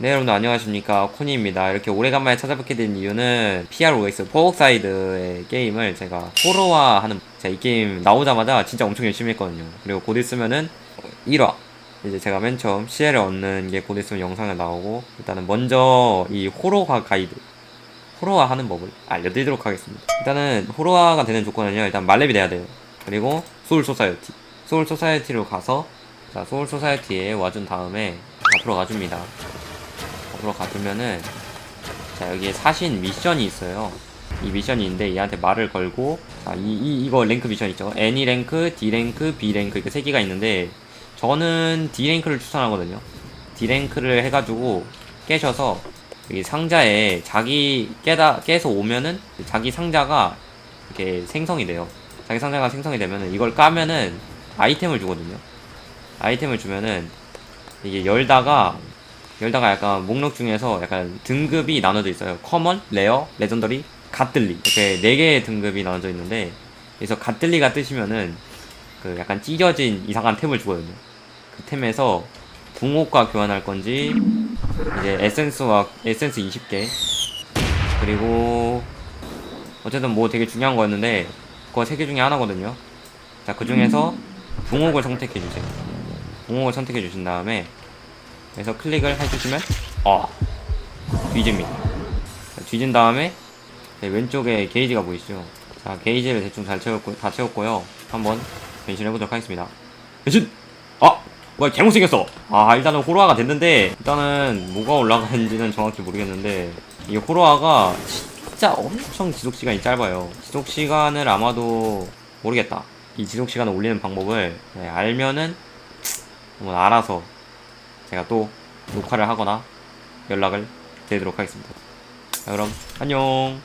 네 여러분들 안녕하십니까? 코니입니다. 이렇게 오래간만에 찾아뵙게 된 이유는 PROX 포옥사이드의 게임을 제가 호러화하는 제가 이 게임 나오자마자 진짜 엄청 열심히 했거든요. 그리고 곧 있으면은 1화 이제 제가 맨 처음 CL을 얻는 게 곧 있으면 영상에 나오고 일단은 먼저 이 호러화 가이드 호러화 하는 법을 알려드리도록 하겠습니다. 일단은 호러화가 되는 조건은요 일단 말렙이 돼야 돼요. 그리고 소울 소사이어티 소울 소사이어티로 가서 자 소울 소사이어티에 와준 다음에 앞으로 가줍니다 앞으로 가주면은 자 여기에 사신 미션이 있어요. 이 미션이 있는데 얘한테 말을 걸고 자 이 이, 이거 랭크 미션 있죠? N이 랭크, D 랭크, B 랭크 이렇게 세 개가 있는데 저는 D 랭크를 추천하거든요. D 랭크를 해가지고 깨셔서 여기 상자에 자기 깨다 깨서 오면은 자기 상자가 이렇게 생성이 돼요. 자기 상자가 생성이 되면은 이걸 까면은 아이템을 주거든요. 아이템을 주면은 이게 열다가 열다가 약간 목록 중에서 약간 등급이 나눠져 있어요. 커먼, 레어, 레전더리, 갓들리 이렇게 네 개의 등급이 나눠져 있는데 그래서 갓들리가 뜨시면은 그 약간 찢어진 이상한 템을 주거든요. 그 템에서 붕옥과 교환할 건지 이제 에센스와 에센스 20개 그리고 어쨌든 뭐 되게 중요한 거였는데 그거 세 개 중에 하나거든요. 자 그 중에서 붕옥을 선택해 주세요. 붕옥을 선택해 주신 다음에 그래서 클릭을 해주시면 어 뒤집니다. 자, 뒤진 다음에 네, 왼쪽에 게이지가 보이시죠? 자 게이지를 대충 잘 채웠고 다 채웠고요. 한번 변신해 보도록 하겠습니다. 변신! 아 뭐야 개못생겼어. 아 일단은 호러아가 됐는데 일단은 뭐가 올라가는지는 정확히 모르겠는데 이 호러아가 진짜 엄청 지속 시간이 짧아요. 지속 시간을 아마도 모르겠다. 이 지속 시간을 올리는 방법을 네, 알면은 알아서 제가 또 녹화를 하거나 연락을 드리도록 하겠습니다. 자, 그럼 안녕.